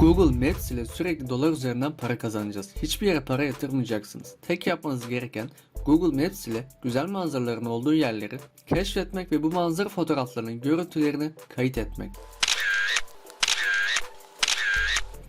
Google Maps ile sürekli dolar üzerinden para kazanacağız. Hiçbir yere para yatırmayacaksınız. Tek yapmanız gereken Google Maps ile güzel manzaraların olduğu yerleri keşfetmek ve bu manzara fotoğraflarının görüntülerini kayıt etmek.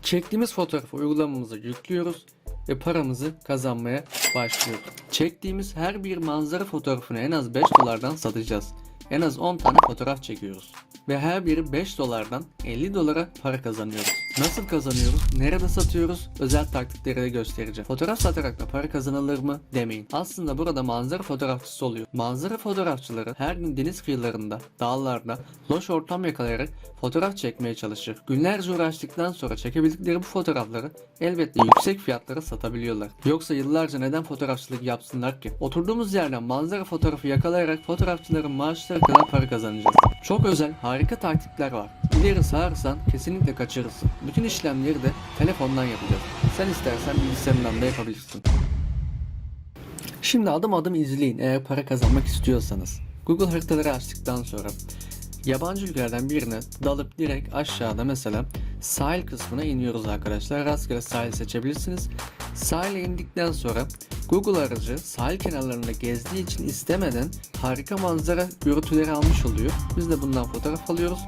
Çektiğimiz fotoğrafı uygulamamıza yüklüyoruz ve paramızı kazanmaya başlıyoruz. Çektiğimiz her bir manzara fotoğrafını en az 5 dolardan satacağız. En az 10 tane fotoğraf çekiyoruz. Ve her biri 5 dolardan 50 dolara para kazanıyoruz. Nasıl kazanıyoruz? Nerede satıyoruz? Özel taktikleri de göstereceğim. Fotoğraf satarak da para kazanılır mı demeyin. Aslında burada manzara fotoğrafçısı oluyor. Manzara fotoğrafçıları her gün deniz kıyılarında, dağlarda, loş ortam yakalayarak fotoğraf çekmeye çalışır. Günlerce uğraştıktan sonra çekebildikleri bu fotoğrafları elbette yüksek fiyatlara satabiliyorlar. Yoksa yıllarca neden fotoğrafçılık yapsınlar ki? Oturduğumuz yerden manzara fotoğrafı yakalayarak fotoğrafçıların maaşları kadar para kazanacağız. Çok özel, harika taktikler var. İleri sağırsan kesinlikle kaçırırsın. Bütün işlemleri de telefondan yapacağız. Sen istersen bilgisayarından da yapabilirsin. Şimdi adım adım izleyin eğer para kazanmak istiyorsanız. Google haritaları açtıktan sonra yabancı ülkelerden birine dalıp direkt aşağıda mesela sahil kısmına iniyoruz arkadaşlar. Rastgele sahil seçebilirsiniz. Sahile indikten sonra Google aracı sahil kenarlarında gezdiği için istemeden harika manzara görüntüleri almış oluyor. Biz de bundan fotoğraf alıyoruz.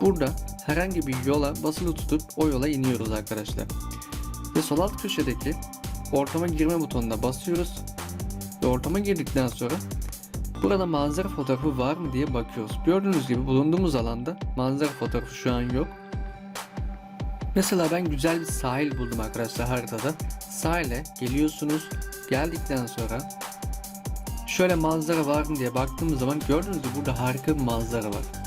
Burada herhangi bir yola basılı tutup o yola iniyoruz arkadaşlar. Ve sol alt köşedeki ortama girme butonuna basıyoruz. Ve ortama girdikten sonra burada manzara fotoğrafı var mı diye bakıyoruz. Gördüğünüz gibi bulunduğumuz alanda manzara fotoğrafı şu an yok. Mesela ben güzel bir sahil buldum arkadaşlar haritada. Sahile geliyorsunuz. Geldikten sonra şöyle manzara var mı diye baktığımız zaman gördüğünüz gibi burada harika bir manzara var.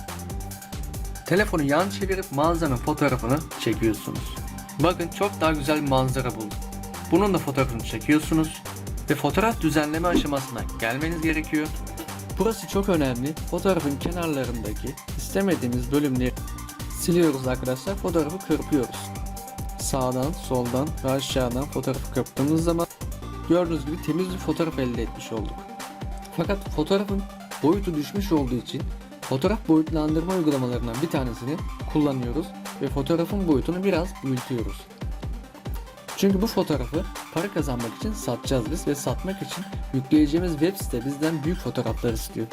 Telefonu yan çevirip manzaranın fotoğrafını çekiyorsunuz. Bakın çok daha güzel bir manzara buldum. Bunun da fotoğrafını çekiyorsunuz ve fotoğraf düzenleme aşamasına gelmeniz gerekiyor. Burası çok önemli. Fotoğrafın kenarlarındaki istemediğimiz bölümleri siliyoruz arkadaşlar. Fotoğrafı kırpıyoruz. Sağdan, soldan ve aşağıdan fotoğrafı kırptığımız zaman gördüğünüz gibi temiz bir fotoğraf elde etmiş olduk. Fakat fotoğrafın boyutu düşmüş olduğu için fotoğraf boyutlandırma uygulamalarından bir tanesini kullanıyoruz ve fotoğrafın boyutunu biraz büyütüyoruz. Çünkü bu fotoğrafı para kazanmak için satacağız biz ve satmak için yükleyeceğimiz web site bizden büyük fotoğraflar istiyor.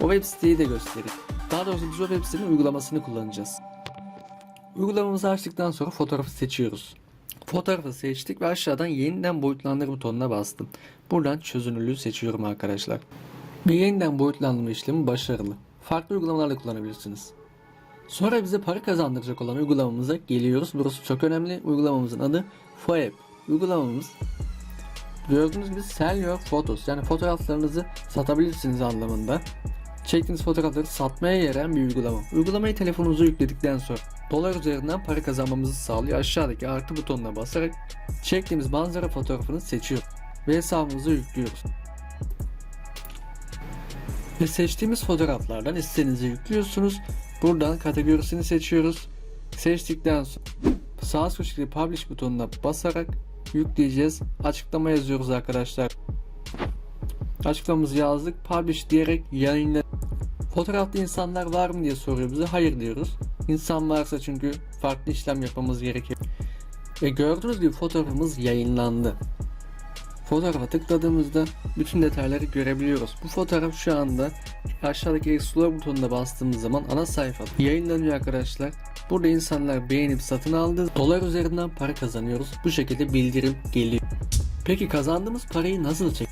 O web siteyi de göstereyim. Daha doğrusu biz o web sitenin uygulamasını kullanacağız. Uygulamamızı açtıktan sonra fotoğrafı seçiyoruz. Fotoğrafı seçtik ve aşağıdan yeniden boyutlandır butonuna bastım. Buradan çözünürlüğü seçiyorum arkadaşlar. Bir yeniden boyutlandırma işlemi başarılı. Farklı uygulamalarla kullanabilirsiniz. Sonra bize para kazandıracak olan uygulamamıza geliyoruz. Burası çok önemli. Uygulamamızın adı Foapp. Uygulamamız gördüğünüz gibi sell your photos yani fotoğraflarınızı satabilirsiniz anlamında. Çektiğiniz fotoğrafları satmaya yarayan bir uygulama. Uygulamayı telefonunuza yükledikten sonra dolar üzerinden para kazanmamızı sağlıyor. Aşağıdaki artı butonuna basarak çektiğimiz manzara fotoğrafını seçiyoruz ve hesabımıza yüklüyoruz. Ve seçtiğimiz fotoğraflardan istediğinizi yüklüyorsunuz. Buradan kategorisini seçiyoruz. Seçtikten sonra sağ köşedeki publish butonuna basarak yükleyeceğiz. Açıklama yazıyoruz arkadaşlar. Açıklamamızı yazdık. Publish diyerek yayınla. Fotoğrafta insanlar var mı diye soruyor bize. Hayır diyoruz. İnsan varsa çünkü farklı işlem yapmamız gerekiyor. Ve gördüğünüz gibi fotoğrafımız yayınlandı. Fotoğrafa tıkladığımızda bütün detayları görebiliyoruz. Bu fotoğraf şu anda aşağıdaki Explore butonuna bastığımız zaman ana sayfada yayınlanıyor arkadaşlar. Burada insanlar beğenip satın aldığı dolar üzerinden para kazanıyoruz. Bu şekilde bildirim geliyor. Peki kazandığımız parayı nasıl çek?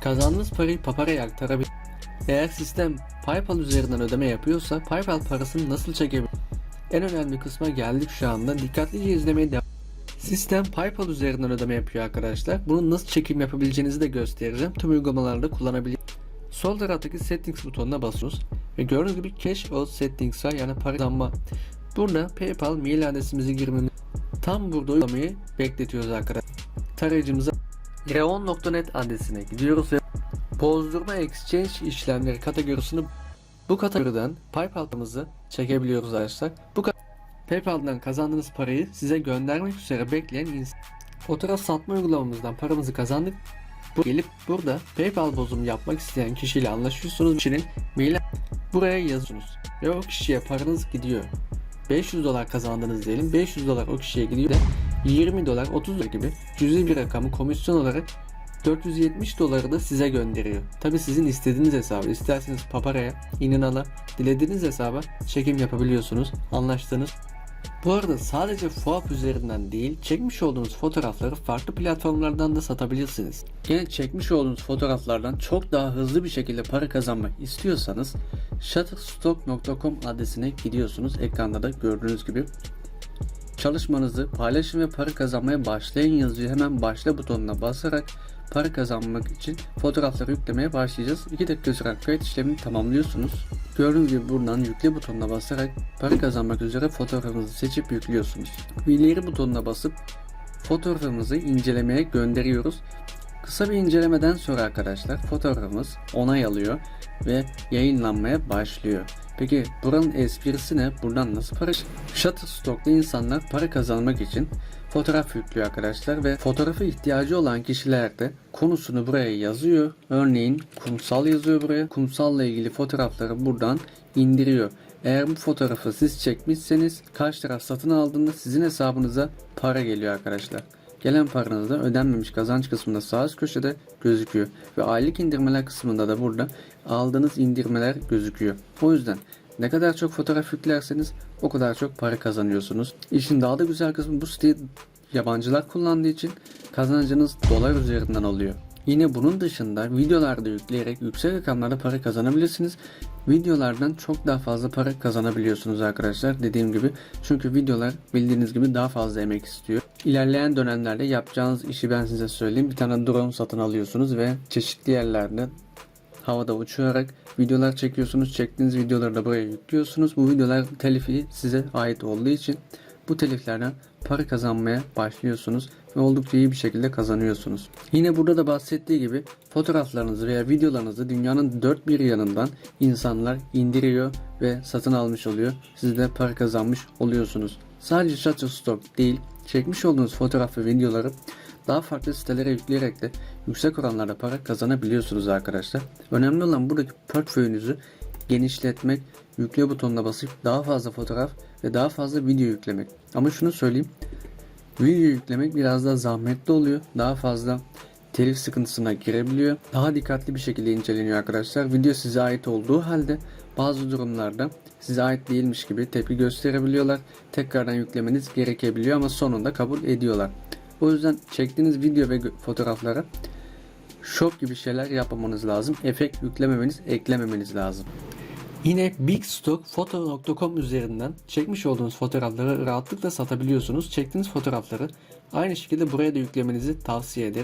Kazandığımız parayı Papara'ya aktarabilir. Eğer sistem PayPal üzerinden ödeme yapıyorsa PayPal parasını nasıl çekebilir? En önemli kısma geldik şu anda. Dikkatlice izlemeye devam Sistem PayPal üzerinden ödeme yapıyor arkadaşlar. Bunu nasıl çekim yapabileceğinizi de göstereceğim. Tüm uygulamalarda kullanabilirsiniz. Sol taraftaki settings butonuna basıyoruz. Ve gördüğünüz gibi cash out settings var yani para kazanma. Burada PayPal mail adresimizi girmemiz. Tam burada uygulamayı bekletiyoruz arkadaşlar. Tarayıcımıza reon.net adresine gidiyoruz ve bozdurma exchange işlemleri kategorisini bu kategoriden PayPal'ımızı çekebiliyoruz arkadaşlar. Bu PayPal'dan kazandığınız parayı size göndermek üzere bekleyen insan. Fotoğraf satma uygulamamızdan paramızı kazandık. Bu gelip burada PayPal bozumu yapmak isteyen kişiyle anlaşıyorsunuz. Kişinin mail buraya yazıyorsunuz ve o kişiye paranız gidiyor. 500 dolar kazandınız diyelim. 500 dolar o kişiye gidiyor ve 20 dolar 30 dolar gibi cüzi bir rakamı komisyon olarak 470 doları da size gönderiyor. Tabi sizin istediğiniz hesabı isterseniz Papara'ya, İninal'a, dilediğiniz hesaba çekim yapabiliyorsunuz. Anlaştığınız bu arada sadece FOAP üzerinden değil, çekmiş olduğunuz fotoğrafları farklı platformlardan da satabilirsiniz. Yine çekmiş olduğunuz fotoğraflardan çok daha hızlı bir şekilde para kazanmak istiyorsanız shutterstock.com adresine gidiyorsunuz. Ekranda da gördüğünüz gibi Çalışmanızı paylaşın ve para kazanmaya başlayın yazıyı hemen başla butonuna basarak para kazanmak için fotoğrafları yüklemeye başlayacağız. 2 dakika süren kayıt işlemini tamamlıyorsunuz. Gördüğünüz gibi buradan yükle butonuna basarak para kazanmak üzere fotoğrafınızı seçip yüklüyorsunuz. İleri butonuna basıp fotoğrafımızı incelemeye gönderiyoruz. Kısa bir incelemeden sonra arkadaşlar fotoğrafımız onay alıyor ve yayınlanmaya başlıyor. Peki buranın esprisi ne? Buradan nasıl para? Shutterstock'ta insanlar para kazanmak için fotoğraf yüklüyor arkadaşlar ve fotoğrafı ihtiyacı olan kişiler de konusunu buraya yazıyor. Örneğin kumsal yazıyor buraya. Kumsalla ilgili fotoğrafları buradan indiriyor. Eğer bu fotoğrafı siz çekmişseniz karşı taraf satın aldığında sizin hesabınıza para geliyor arkadaşlar. Gelen paranız da ödenmemiş kazanç kısmında sağ üst köşede gözüküyor. Ve aylık indirmeler kısmında da burada aldığınız indirmeler gözüküyor. O yüzden ne kadar çok fotoğraf yüklerseniz o kadar çok para kazanıyorsunuz. İşin daha da güzel kısmı bu siteyi yabancılar kullandığı için kazancınız dolar üzerinden oluyor. Yine bunun dışında videolarda yükleyerek yüksek rakamlarda para kazanabilirsiniz. Videolardan çok daha fazla para kazanabiliyorsunuz arkadaşlar. Dediğim gibi çünkü videolar bildiğiniz gibi daha fazla emek istiyor. İlerleyen dönemlerde yapacağınız işi ben size söyleyeyim. Bir tane drone satın alıyorsunuz ve çeşitli yerlerde havada uçurarak videolar çekiyorsunuz. Çektiğiniz videoları da buraya yüklüyorsunuz. Bu videolar telifi size ait olduğu için bu teliflerden para kazanmaya başlıyorsunuz ve oldukça iyi bir şekilde kazanıyorsunuz. Yine burada da bahsettiği gibi fotoğraflarınızı veya videolarınızı dünyanın dört bir yanından insanlar indiriyor ve satın almış oluyor. Siz de para kazanmış oluyorsunuz. Sadece Shutterstock değil, çekmiş olduğunuz fotoğraf ve videoları daha farklı sitelere yükleyerek de yüksek oranlarda para kazanabiliyorsunuz arkadaşlar. Önemli olan buradaki portföyünüzü genişletmek, yükle butonuna basıp daha fazla fotoğraf ve daha fazla video yüklemek. Ama şunu söyleyeyim. Video yüklemek biraz daha zahmetli oluyor. Daha fazla telif sıkıntısına girebiliyor. Daha dikkatli bir şekilde inceleniyor arkadaşlar. Video size ait olduğu halde bazı durumlarda size ait değilmiş gibi tepki gösterebiliyorlar. Tekrardan yüklemeniz gerekebiliyor ama sonunda kabul ediyorlar. O yüzden çektiğiniz video ve fotoğraflara shop gibi şeyler yapmamanız lazım. Efekt yüklememeniz, eklememeniz lazım. Yine bigstockphoto.com üzerinden çekmiş olduğunuz fotoğrafları rahatlıkla satabiliyorsunuz. Çektiğiniz fotoğrafları aynı şekilde buraya da yüklemenizi tavsiye ederim.